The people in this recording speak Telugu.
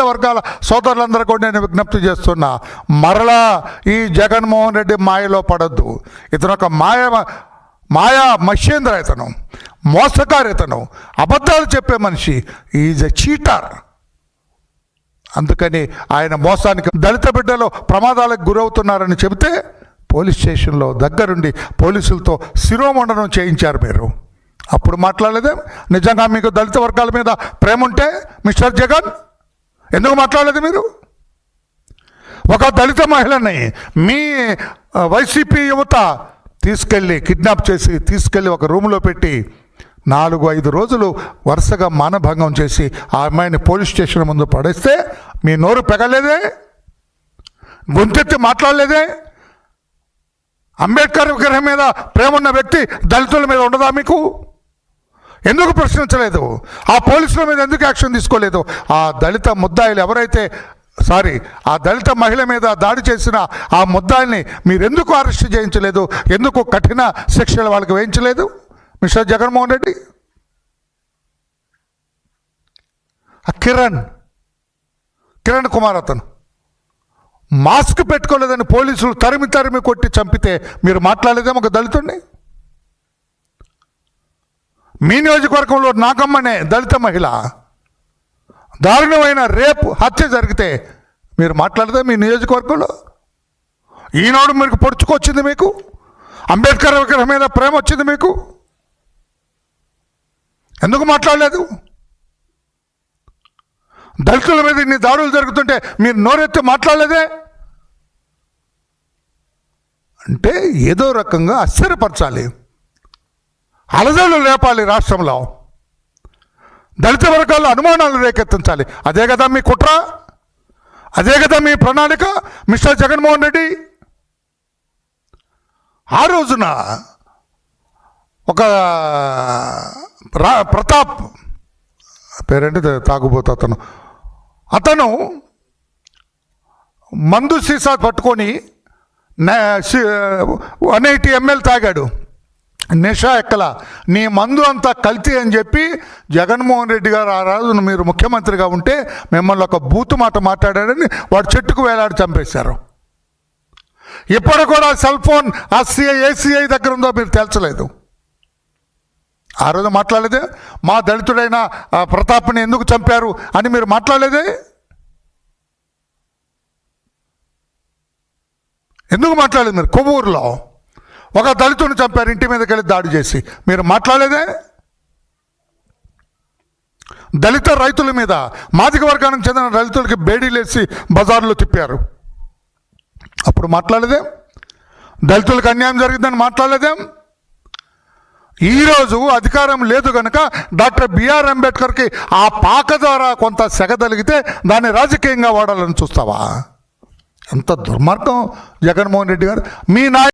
వర్గాల సోదరులందరూ కూడా నేను విజ్ఞప్తి చేస్తున్నా. మరలా ఈ జగన్మోహన్ రెడ్డి మాయలో పడద్దు. ఇతను ఒక మాయ మాయా మహేంద్ర ఇతను మోసకారు ఇతను అబద్ధాలు చెప్పే మనిషి. ఈజ్ ఎ చీటర్ అందుకని ఆయన మోసానికి దళిత బిడ్డలు ప్రమాదాలకు గురవుతున్నారని చెబితే పోలీస్ స్టేషన్లో దగ్గరుండి పోలీసులతో శిరోమండనం చేయించారు మీరు. అప్పుడు మాట్లాడలేదే? నిజంగా మీకు దళిత వర్గాల మీద ప్రేమ ఉంటే మిస్టర్ జగన్? ఎందుకు మాట్లాడలేదు మీరు? ఒక దళిత మహిళని మీ వైసీపీ యువత తీసుకెళ్ళి కిడ్నాప్ చేసి తీసుకెళ్ళి ఒక రూమ్లో పెట్టి నాలుగు ఐదు రోజులు వరుసగా మానభంగం చేసి ఆ అమ్మాయిని పోలీస్ స్టేషన్ ముందు పడేస్తే మీ నోరు పెగలేదే? గొంతెత్తి మాట్లాడలేదే? అంబేద్కర్ విగ్రహం మీద ప్రేమ ఉన్న వ్యక్తి దళితుల మీద ఉండదా మీకు? ఎందుకు ప్రశ్నించలేదు? ఆ పోలీసుల మీద ఎందుకు యాక్షన్ తీసుకోలేదు? ఆ దళిత ముద్దాయిలు ఎవరైతే సారీ ఆ దళిత మహిళ మీద దాడి చేసిన ఆ ముద్దాయిల్ని మీరు ఎందుకు అరెస్ట్ చేయించలేదు? ఎందుకు కఠిన శిక్షలు వాళ్ళకి వేయించలేదు? మిస్టర్ జగన్మోహన్ రెడ్డి? కిరణ్ కిరణ్ కుమార్ అతను. మాస్క్ పెట్టుకోలేదని పోలీసులు తరిమి తరిమి కొట్టి చంపితే మీరు మాట్లాడలేదేమో ఒక దళితుడిని మీ నియోజకవర్గంలో నాగమ్మనే దళిత మహిళ దారుణమైన రేపు హత్య జరిగితే మీరు మాట్లాడితే మీ నియోజకవర్గంలో? ఈనాడు మీకు పొడుచుకొచ్చింది మీకు? అంబేద్కర్ విగ్రహం మీద ప్రేమ వచ్చింది మీకు? ఎందుకు మాట్లాడలేదు? దళితుల మీద ఇన్ని దాడులు జరుగుతుంటే మీరు నోరెత్తి మాట్లాడలేదే? అంటే ఏదో రకంగా ఆశ్చర్యపరచాలి. అలజడులు లేపాలి రాష్ట్రంలో. దళిత వర్గాల్లో అనుమానాలు రేకెత్తించాలి. అదే కదా మీ కుట్ర? అదే కదా మీ ప్రణాళిక మిస్టర్ జగన్మోహన్ రెడ్డి? ఆ రోజున ఒక రా ప్రతాప్ పేరేంటి? తాగుబోతు అతను. అతను మందు సీసా పట్టుకొని వన్ ఎయిటీ ఎంఎల్ తాగాడు. నిషా ఎక్కల నీ మందు అంతా కల్తీ అని చెప్పి జగన్మోహన్ రెడ్డి గారు ఆ రోజున మీరు ముఖ్యమంత్రిగా ఉంటే మిమ్మల్ని ఒక బూతు మాట మాట్లాడాడని వాడు చెట్టుకు వేలాడి చంపేశారు. ఇప్పుడు కూడా సెల్ ఫోన్ ఆ సిఐ ఏసీఐ దగ్గర ఉందో మీరు తెలచలేదు. ఆ రోజు మాట్లాడలేదే? మా దళితుడైన ప్రతాప్ని ఎందుకు చంపారు అని మీరు మాట్లాడలేదే? ఎందుకు మాట్లాడలేదు మీరు? కొవ్వూరులో. ఒక దళితుని చంపారు ఇంటి మీదకి వెళ్ళి దాడి చేసి. మీరు మాట్లాడలేదే? దళిత రైతుల మీద మాదిక వర్గానికి చెందిన దళితులకి బేడీలేసి బజార్లో తిప్పారు. అప్పుడు మాట్లాడలేదే? దళితులకు అన్యాయం జరిగిందని మాట్లాడలేదేం? ఈరోజు అధికారం లేదు కనుక డాక్టర్ బిఆర్ అంబేద్కర్కి ఆ పాక ద్వారా కొంత సెగదలిగితే దాన్ని రాజకీయంగా వాడాలని చూస్తావా? ఎంత దుర్మార్గం జగన్మోహన్ రెడ్డి గారు. మీ నాయ